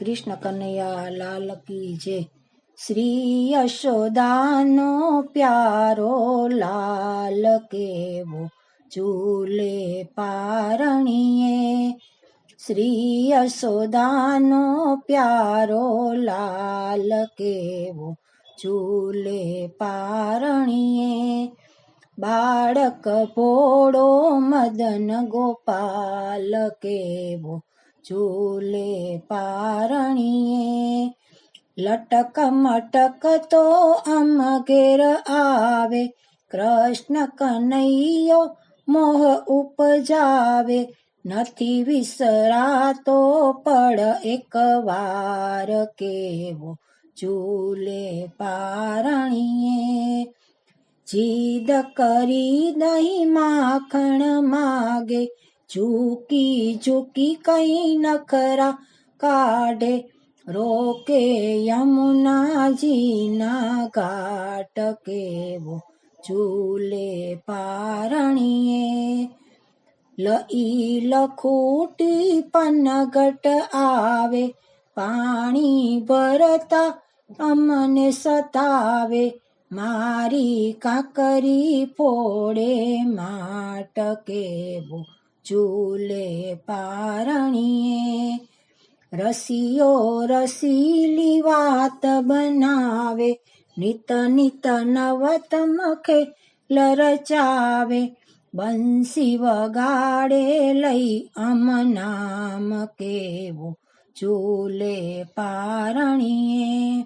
કૃષ્ણ કનૈયા લાલ કી જય. શ્રી યશોદાનો પ્યારો લાલ કેવો ચૂલે પારણીએ. શ્રી યશોદાનો પ્યારો લાલ કેવો ચૂલે પારણીએ. બાળક ભોળો મદન ગોપાલ કેવો ઝૂલે પારણીએ લટક મટક તો અમ ઘેર આવે કૃષ્ણ કનૈયો મોહ ઉપજાવે નથી વિસરાતો પડ એક વાર કેવો ઝૂલે પારણીએ જીદ કરી દહીં માખણ માગે ઝૂકી ઝૂકી કઈ નખરા કાઢે રોકે યમુનાજીના ઘાટ કેવો ઝૂલે પારણીએ લઈ લખોટી પનગટ આવે પાણી ભરતા અમને સતાવે મારી કાકરી ફોડે માટ કેવો ઝૂલે પારણીએ. રસીઓ રસીલી વાત બનાવે, નિત નિત નવત મખે લરચાવે. બંસી વગાડે લઈ અમ નામ કેવો ઝૂલે પારણીએ.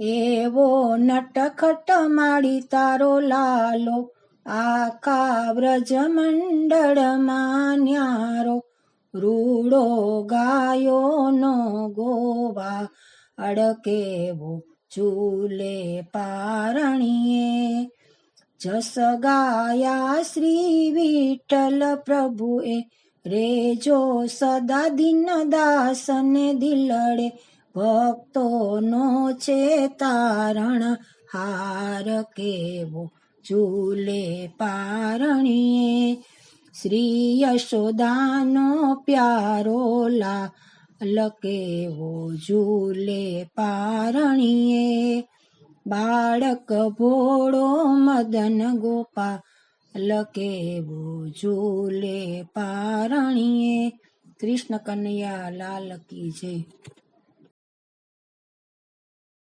એવો નટખટ માડી તારો લાલો આખા વ્રજ મંડળમાં ન્યારો રૂડો ગાયો નો ગોવા અડકેવો ઝૂલે પારણીએ જસ ગાયા શ્રી વિઠ્ઠલ પ્રભુએ રેજો સદા દિન દાસને દિલડે ભક્તોનો છે તારણ હાર કેવો ઝૂલે પારણીએ શ્રી યશોદાનો પ્યારો લા લકેવો ઝૂલે પારણીએ બાળક ભોળો મદન ગોપા કેવો ઝૂલે પારણીએ કૃષ્ણ કનૈયા લાલ કી જય